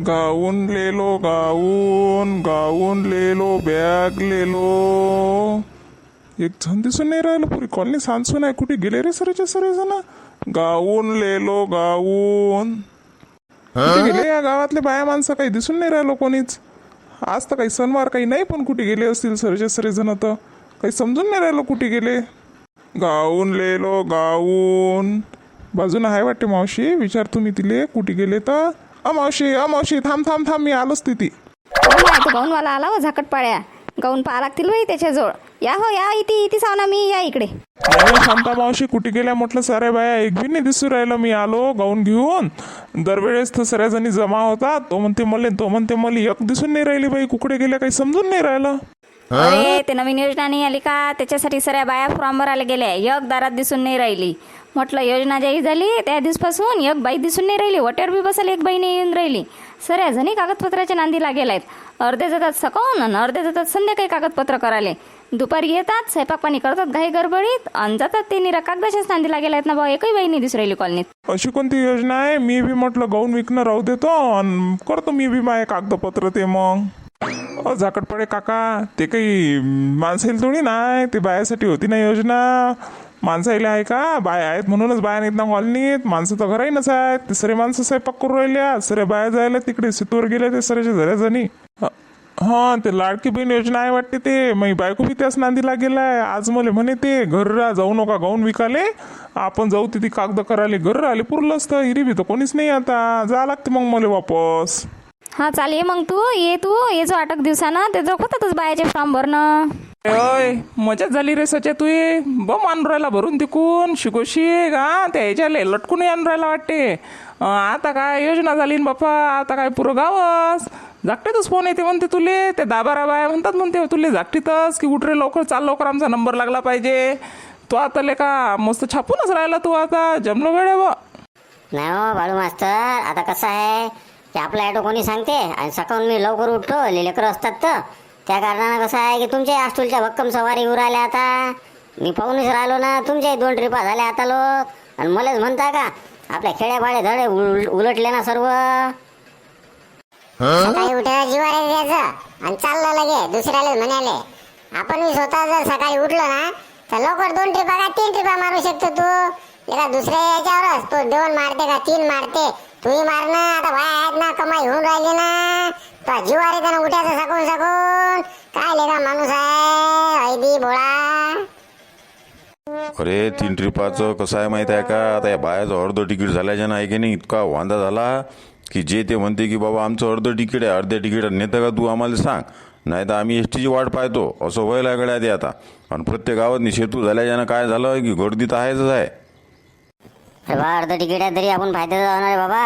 गाऊन लेलो गाऊन गाऊन लेलो बॅग लेलो. एक जण दिसून नाही राहिलं पुरी. कॉलनी सांसून आहे. कुठे गेले रे सरेचे सरे जण? गाऊन लेलो गाऊन. कुठे गेले या गावातले बाया माणसं? काही दिसून नाही राहिलो कोणीच. आज तर काही सणवार काही नाही पण कुठे गेले असतील सरचे सरे जण तर? काही समजून नाही राहिलो कुठे गेले. गाऊन लेलो गाऊन. बाजूनं आहे वाटते मावशी. विचार तुम्ही तिले कुठे गेले तर? अ मावशी अ मावशी थांब थांब थांब मी आलोच तिथे. तो गाऊनवाला आला हो झाकट पाड्या गाऊन पाहा लागतील बाई त्याच्याजवळ. या हो या इथे इथे सावना मी या इकडे. अरे शांता मावशी कुठे गेल्या म्हटलं सारे? बाया एक बी नाही दिसू राहिलं. मी आलो गाऊन घेऊन. दरवेळेस तर सऱ्या जणी जमा होता तो म्हणते मले तो म्हणते मला एक दिसून नाही राहिली बाई. कुकडे गेल्या काही समजून नाही राहिलं. अरे ते नवीन योजना नाही आली का? त्याच्यासाठी सगळ्या बाया फॉर्म भरायला गेल्या. एक दारात दिसून नाही राहिली. म्हटलं योजना जाहीर झाली त्या दिवसपासून एक बाई दिसून नाही राहिली वट्यावर बी बसायला एक बाई नाही येऊन राहिली. सऱ्या जणी कागदपत्राच्या नांदी लागेल आहेत अर्धे जातात सकाळून आणि अर्धे जातात संध्याकाळी कागदपत्र करायले. दुपारी येतात स्वयंपाक पाणी करतात घाई गडबडीत आणि जातात ते निरा कागदाच्याच नांदी लागेल आहेत ना भाऊ एकही बाई नाही दिसून राहिली कॉलनीत अशी कोणती योजना आहे? मी बी म्हटलं गाऊन विकणं राहू देतो आणि करतो मी बी माय कागदपत्र ते मग. अ झाकटपडे काका ते काही माणसेल थोडी ना ते बायासाठी होती ना योजना? माणसाईला आहे का? बाया आहेत म्हणूनच बाया नाहीत ना कॉलनीत माणसं तर घराही नस आहेत. तिसरे माणसं स्वयंपाक करून राहिल्या सरे बाया जायला तिकडे सितूर गेले ते सरेच्या झऱ्या जणी हा ते लाडकी बहीण योजना आहे वाटते ते. मी बायको बी त्याच नांदीला गेलाय. आज मला म्हणे ते घर जाऊ नका गाऊन विकाले. आपण जाऊ तिथे कागद करायला. घर आले पुरलं असतं. हिरी बी तर कोणीच नाही आता. जा लागते मग मला वापस. हा चाल ये मग तू. ये तू. ये जो आटक दिवसानं. त्याचं होतातच बायाचे फॉर्म भरणं. अय मजाच झाली रे सच्या तू बम आणून राहिला भरून तिकून शिकोशी हा त्या ह्याच्याले लटकून आणून राहिला वाटते आता काय योजना झाली न बापा आता काय पुरं गावस. जागटीतच फोन येते म्हणते तुले ते दाबारा बाया म्हणतात म्हणते तुले जागटीतच की उठरे लवकर चाल लवकर आमचा नंबर लागला पाहिजे. तो आता ले का मस्त छापूनच राहिला तू आता जमलो वेळे बा. नाही हो बाळू मास्तर आता कसं आहे की आपला ॲटो कोणी सांगते? आणि सकाळून मी लवकर उठतो लेकरं असतात तर. त्या कारणानं कसं आहे की तुमच्या आस्टूलच्या भक्कम सवारी येऊ राहिल्या आता. मी पाहूनच राहिलो ना तुमच्याही दोन ट्रिपा झाल्या आता लोक. आणि मलाच म्हणता का आपल्या खेड्यापाडे धडे उल- उलटले ना सर्व. सकाळी जीवार आणि चाललं लगे दुसऱ्याला म्हणाले. आपण मी स्वतः जर सकाळी उठलो ना तर लवकर दोन ट्रिपा का तीन ट्रिपा मारू शकतो तू. एका दुसऱ्या याच्यावर तो दोन मारते का तीन मारते. तुम्ही मार ना आता बाय आहेत ना कमाई होऊन राहिली ना. तो जीवार येते ना उठायचं सकून सकून. काय लेगा माणूस आहे ऐदी बोळा अरे तीन ट्रिपाचं कसं आहे माहीत आहे का? आता या बायाचं अर्ध तिकीट झाल्याच्या नाही की नाही इतका वांदा झाला की जे ते म्हणते की बाबा आमचं अर्ध तिकीट आहे अर्ध्या तिकीट नेतं का तू आम्हाला सांग. नाही तर आम्ही एस टीची वाट पाहतो. असं व्हायला गड्या ते आता. आणि प्रत्येक गावात सेतू झाल्याच्यानं काय झालं की गर्दी तर आहेच आहे. अरे बा अर्ध तिकीट आहे तरी आपण फायद्याचं जाणार आहे बाबा.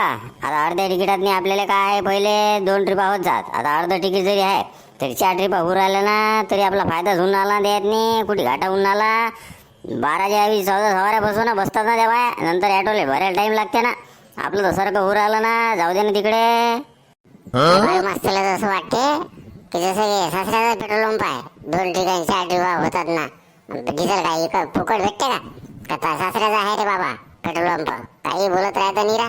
आता अर्ध्या तिकिटात आपल्याला काय आहे, पहिले दोन ट्रिपा होत जात. आता अर्ध तिकीट जरी आहे तरी चार ट्रिपा होऊ राहिल्या ना तरी आपला फायदा होऊन आला त्यात नाही. कुठे घाटा होऊन आला? बाराच्या आधी चौदा सवाऱ्यापासून ना बसतात ना तेव्हा नंतर ॲटोले भरायला टाईम लागते ना. आपलं तर सारखं होऊ राहिलं ना. जाऊ दे ना तिकडे. तर असं वाटते की जसं की सासऱ्याचा पेट्रोल पंप आहे. दोन ठिकाणी चार ट्रिपा होतात ना. डिझेल इकडं फुकट भेटते का सासऱ्याचा आहे रे बाबा? पेट्रोल पंप काही बोलत राहतं निरा.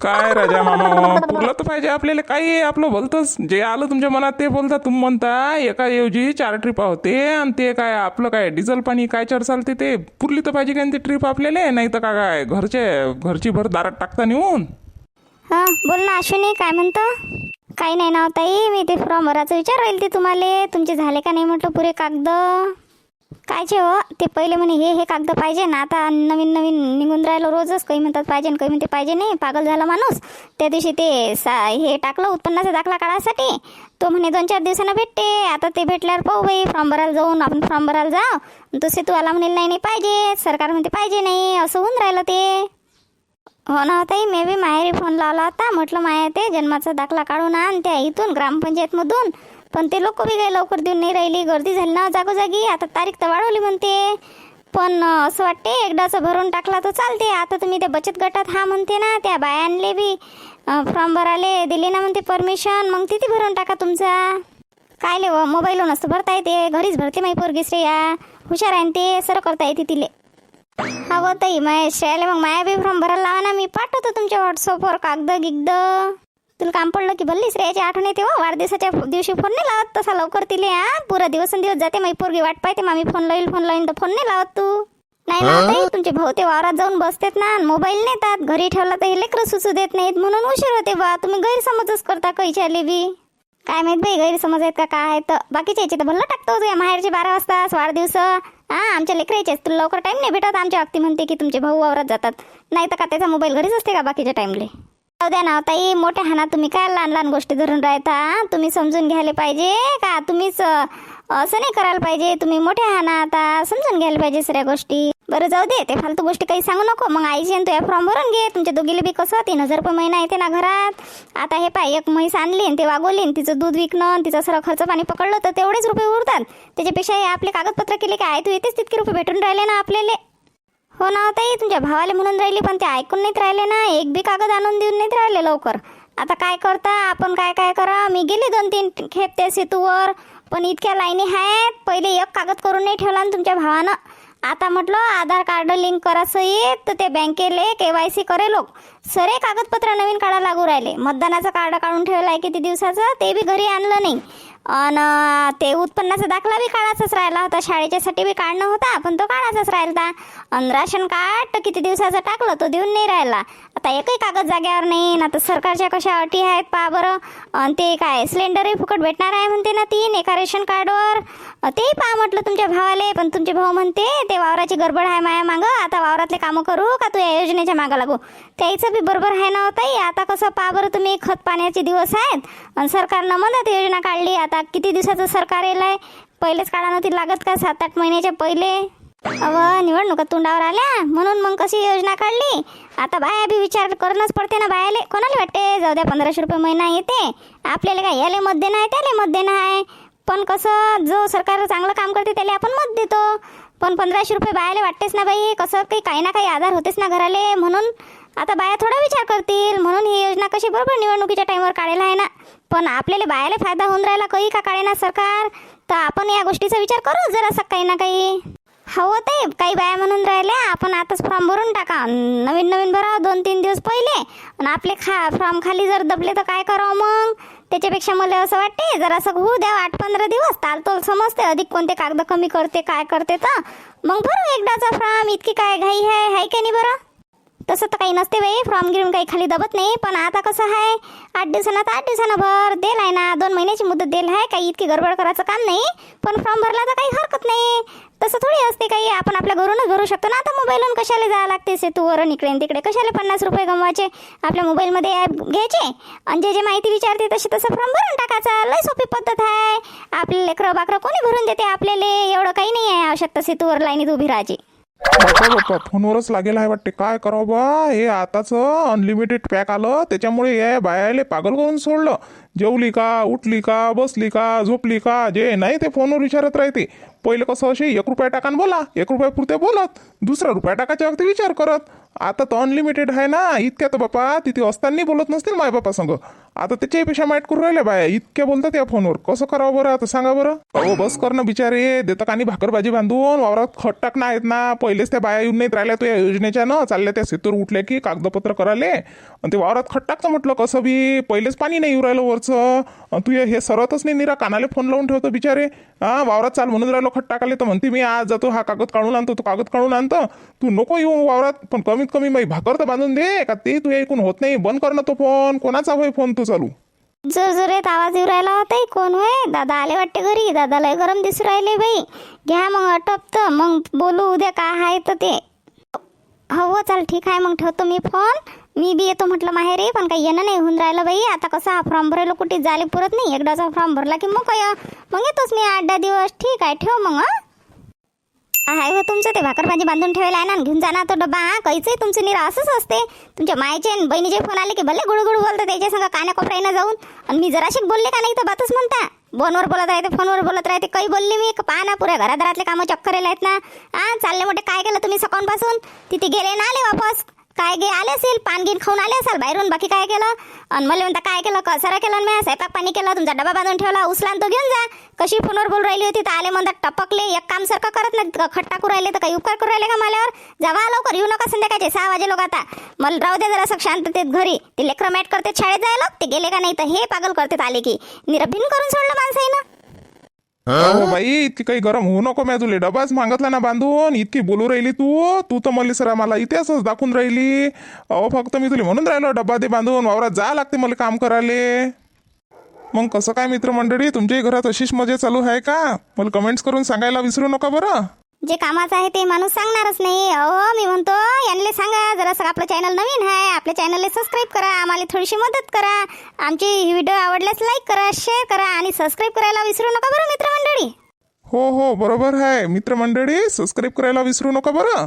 काय राजा मामा पुरलं तर पाहिजे आपल्याला. काही आहे आपलं बोलतच. जे आलं तुमच्या मनात ते बोलता तुम्ही म्हणता. एका ऐवजी चार ट्रिपा होते आणि ते काय आपलं काय डिझेल पाणी काय चढ चालते ते. पुरली तर पाहिजे का ती ट्रिप आपल्याला? नाही तर का काय घरचे घरची भर दारात टाकता नेऊन? हां बोल ना अश्विनी काय म्हणतं? काही नाही ना हो ताई मी ते फॉर्म भरायचं विचार राहील ते तुम्हाला. तुमचे झाले का नाही म्हटलं पुरे कागद? कायचे हो ते पहिले म्हणे हे हे कागद पाहिजे ना आता नवीन नवीन निघून राहिलं रोजच काही म्हणतात पाहिजे काही म्हणते पाहिजे नाही पागल झाला माणूस. त्या दिवशी ते सा हे टाकलं उत्पन्नाचा दाखला काढायसाठी. तो म्हणे दोन चार दिवसानं भेटते आता ते भेटल्यावर पाहू बाई फॉर्म भरायला जाऊन आपण फॉर्म भरायला जाऊ. तो सेतू आला म्हणे नाही नाही पाहिजे सरकार म्हणते पाहिजे नाही असं होऊन राहिलं ते. हो ना ताई मी बी माहेरी फोन लावला होता म्हटलं माया ते जन्माचा दाखला काढून आण त्या इथून ग्रामपंचायतमधून. पण ते लोक बी काही लवकर देऊन नाही राहिली गर्दी झाली ना जागोजागी. आता तारीख तर वाढवली म्हणते. पण असं वाटते एकदाचं भरून टाकला तर चालते. आता तुम्ही त्या बचत गटात हा म्हणते ना त्या बायांले बी फॉर्म भराले दिले ना म्हणते परमिशन मग तिथे भरून टाका तुमचा. काय ले मोबाईलवर नसतं भरता येते. घरीच भरते माही पोरगीस रे या हुशार आहे ते सर करता येते तिले. हा ताई माय श्रेयाला मग माया बी फॉर्म भरायला लावा ना. मी पाठवतो तुमच्या व्हॉट्सअपवर कागद गिगद तुला काम पडलं की भल्ली श्रेयाची आठवण येते हो. वाढदिवसाच्या दिवशी फोन नाही लावत तसा लवकर तिले हा? पुरा दिवस दिवस जाते माझी पोरगी वाट पाहते मामी फोन लाईल फोन लाईन तर फोन नाही लावत तू. नाही तुमचे भाऊ ते वावरात जाऊन बसतात ना मोबाईल नेतात घरी ठेवला तर हे लेकरं सुचू देत नाहीत म्हणून उशीर होते बा. तुम्ही गैरसमजच करता कैच्याले बी? काय माहीत बाई गैरसमज आहेत का काय आहेत? तर बाकीच्या याचे तर भल्ला टाकतो तुझ्या माहेरचे बारा वाजता वाढदिवस. हा आमच्या लेकरायचे तुला लवकर टाईम नाही भेटत. आमच्या व्यक्ती म्हणते की तुमचे भाऊ वावरात जातात. नाही तर का त्याचा मोबाईल घरीच असते का बाकीच्या टाईमले जाऊ द्या ना ताई मोठ्या हाना तुम्ही काय लहान लहान गोष्टी धरून राहता तुम्ही समजून घ्यायला पाहिजे का? तुम्हीच असं नाही करायला पाहिजे तुम्ही मोठ्या हाना आता समजून घ्यायला पाहिजे सगळ्या गोष्टी. बरं जाऊ दे ते फालतू गोष्टी काही सांगू नको. मग आईची आणि तुझ्या फॉर्म भरून घे. तुमच्या दोघीला बी कसं तीन हजार रुपये महिना येते ना घरात. आता हे पाय एक म्हैस आणली आणि ते वागवली आणि तिचं दूध विकणं तिचा तिचं सर्व खर्च पाणी पकडलं तर तेवढेच रुपये उरतात. त्याच्यापेक्षा हे आपले कागदपत्र केले काय आहे तू येतेच तितके रुपये भेटून राहिले ना आपल्याला. हो ना ताई तुमच्या भावाला म्हणून राहिली पण ते ऐकून नाहीत राहिले ना. एक बी कागद आणून देऊन नाहीत राहिले लवकर. आता काय करता आपण काय काय करा. मी गेली दोन तीन खेप त्या सेतूवर पण इतक्या लाईनी आहेत. पहिले एक कागद करून नाही ठेवला ना तुमच्या भावानं. आता म्हटलं आधार कार्ड लिंक करा येत तर ते बँकेले के वाय सी करे लोक. सरे कागदपत्र नवीन काढा लागू राहिले. मतदानाचं कार्ड काढून ठेवलं आहे किती दिवसाचं? ते बी घरी आणलं नाही. आणि ते उत्पन्नाचा दाखला बी काढायचाच राहिला होता. शाळेच्यासाठी बी काढणं होता पण तो काढायचाच राहिला आणि राशन कार्ड तर किती दिवसाचं टाकलं तो देऊन नाही राहिला. आता एकही कागद जाग्यावर नाही ना तर सरकारच्या कशा अटी आहेत पहा बरं. आणि ते काय सिलेंडरही फुकट भेटणार आहे म्हणते ना तीन एका रेशन कार्डवर. तेही पहा म्हटलं तुमच्या भावाले पण तुमचे भाऊ म्हणते ते वावराची गडबड आहे माया मागं आता वावरातले कामं करू का तू या योजनेच्या मागं लागू? त्याचं बी बरोबर आहे ना होताही आता कसं पा बरं तुम्ही खत पाण्याचे दिवस आहेत. आणि सरकारनं मदत योजना काढली आता किती दिवसाचं सरकार येलंय? पहिलेच काढा नव्हती लागत का? सात आठ महिन्याच्या पहिले? अव निवडणुका तोंडावर आल्या. म्हणून मग कशी योजना काढली? आता बाया बी विचार करणंच पडते ना बायाले. कोणाला वाटते? जाऊ द्या पंधराशे रुपये महिना येते. आपल्याला काय याले मत देणं आहे त्याला मत देणं आहे पण कसं जो सरकार चांगलं काम करते त्याला आपण मत देतो. पण पंधराशे रुपये बायाले वाटतेच ना बाई. कसं काही काही ना काही आधार होतेच ना घराले. म्हणून आता बाया थोडा विचार करतील. म्हणून ही योजना कशी बरोबर निवडणुकीच्या टाईमवर काढायला आहे ना? पण आपल्याला बायाला फायदा होऊन राहिला काही का काढेना सरकार? तर आपण या गोष्टीचा विचार करू जरा काही ना काही. हवं ते काही बाया म्हणून राहिल्या आपण आताच फॉर्म भरून टाका. नवीन नवीन भरा दोन तीन दिवस पहिले. आणि आपले खा फॉर्म खाली जर दबले तर काय करावं मग? त्याच्यापेक्षा मला असं वाटते जरासं होऊ द्या आठ पंधरा दिवस. तालतोल समजते अधिक कोणते कागद कमी करते काय करते तर. मग भरू एकदाचा फॉर्म इतकी काय घाई आहे हाय का नाही बरं? तसं तर काही नसते बाई. फॉर्म गिरून काही खाली दबत नाही. पण आता कसं आहे? आठ दिवसानं तर आठ दिवसांना भर देल आहे ना. दोन महिन्याची मुदत देल आहे. काही इतकी गडबड करायचं काम नाही. पण फॉर्म भरला तर काही हरकत नाही. तसं थोडी असते काही. आपण आपल्या घरूनच भरू शकतो ना. आता मोबाईलवरून कशाला जावं लागते सेतूवरून इकडे तिकडे? कशाला पन्नास रुपये गमवायचे? आपल्या मोबाईलमध्ये ॲप घ्यायचे? आणि जे जे माहिती विचारते तशी तसं फॉर्म भरून टाकायचा. लय सोपी पद्धत आहे. आपले लेकरं बाकरं कोणी भरून देते आपल्याला? एवढं काही नाही आहे आवश्यकता सेतूवर लाईनीत उभी राहायची. बाप्पा बाप्पा फोनवरच लागेल आहे वाटते. काय करावं बा? हे आताच अनलिमिटेड पॅक आलं. त्याच्यामुळे या बायाले पागल करून सोडलं. जेवली का उठली का बसली का झोपली का जे नाही ते फोनवर विचारत राहते. पहिले कसं असे एक रुपया टाकान बोला एक रुपया पुरते बोलत दुसरा रुपया टाकायच्या वक्ती विचार करत. आता तर अनलिमिटेड आहे ना इतक्या तर बापा तिथे असताना बोलत नसतील माय बापा संग. आता त्याच्यापेक्षा माहीत करून राहिल्या बाया इतक्या बोलतात या फोनवर. कसं करावं बरं आता सांगा बरं. अहो बस करणं बिचारे देतं का आणि भाजी बांधून वावरात खट टाकणं आहेत ना पहिलेच त्या बाया येऊन नाहीत राहिल्या तो या योजनेच्या ना चालल्या त्या सेतूर उठल्या की कागदपत्र कराले आणि ते वावरात खट टाकतं म्हटलं कसं बी पहिलेच पाणी नाही येऊ राहिलं वरचं. तुझं तू हे सरतच नाही निरा कानाले फोन लावून ठेवतो बिचारे. हा वावरात चाल म्हणून राहिलो खट टाकाले तर म्हणते मी आज जातो हा कागद काढून आणतो तो कागद काढून आणतो तू नको येऊ वावरात पण कमीत कमी माही भाकर तर बांधून दे का ते तू ऐकून होत नाही. बंद कर ना तो फोन कोणाचा होय फोन तू चालू? जोर जोरात आवाज येऊ राहिला होता कोण होय? दादा आले वाटते घरी दादाला गरम दिसू राहिले बाई. घ्या मग अटपत मग बोलू उद्या काय आहे तर ते. हो, हो चाल ठीक आहे मग ठेवतो मी फोन. मी बी येतो म्हटलं माहेरी पण काही येणं नाही होऊन राहिलं बाई. आता कसं हा फॉर्म भरायला कुठे झाले पुरत नाही? एकदाचा फॉर्म भरला की मग काय? मग येतोच मी आठ दहा दिवस. ठीक आहे ठेव मग आहे हो तुमचं ते भाकरभाजी बांधून ठेवायला आहे ना घेऊन जाणार तो डब्बा हा. काहीच तुमचं निरा असंच असते. तुमच्या मायचे आणि बहिणीचे फोन आले की भले गुडगुड बोलतं त्याच्या संग काना कोपऱ्यानं जाऊन. आणि मी जराशीक बोलले का नाही तर बातच म्हणता. फोनवर बोलत राहते फोनवर बोलत राहते काही बोलली मी. पहा ना पुऱ्या घरादारातले कामं चक्कर आहेत ना. हा चालले मोठे काय केलं तुम्ही सकाळपासून? तिथे गेले ना आले वापस. काय गे आले असेल? पान गिन खाऊन आले असाल? बाहेरून बाकी काय केलं? आणि मला म्हणता काय केलं? कसारा केलं मी स्वयंपाक पाणी केलं? तुमचा डबा बांधून ठेवला? उचला तो घेऊन जा. कशी फोनवर बोलून राहिली होती? तर आले म्हणतात टपकले एक काम सारखं करत नाही का? खट्टा करू राहिले तर काही उपकार करू राहिले का माल्यावर? जावा लवकर येऊ नका संध्याकाळचे सहा वाजे लोक आता. मला राहू दे जरा शांततेत घरी. ते लेकरं मॅट करते शाळेत जायला ते गेले का नाही? तर हे पागल करतात आले की. निरभिन करून सोडलं माणसाईनं. अहो बाई इतकी काही गरम होऊ नको मी तुले. डबाच मागतला ना बांधून. इतकी बोलू राहिली तू. तू तर मला सर मला इतिहासच दाखवून राहिली. अहो फक्त मी तुला म्हणून राहिलो डबा दे बांधून. वावरात जा लागते मला काम करायले. मग कसं काय मित्रमंडळी? तुमच्याही घरात अशीच मजा चालू आहे का? मला कमेंट्स करून सांगायला विसरू नका बरं. जे कामाचं आहे ते माणूस सांगणारच नाही. अहो मी म्हणतो यांना सांगा जरासं आपलं चॅनल नवीन आहे आपल्या चॅनलला सबस्क्राईब करा आम्हाला थोडीशी मदत करा. आमची व्हिडिओ आवडल्यास लाईक करा शेअर करा आणि सबस्क्राईब करायला विसरू नका बरं मित्रमंडळी? हो हो बरोबर आहे. मित्रमंडळी सबस्क्राईब करायला विसरू नका बरं.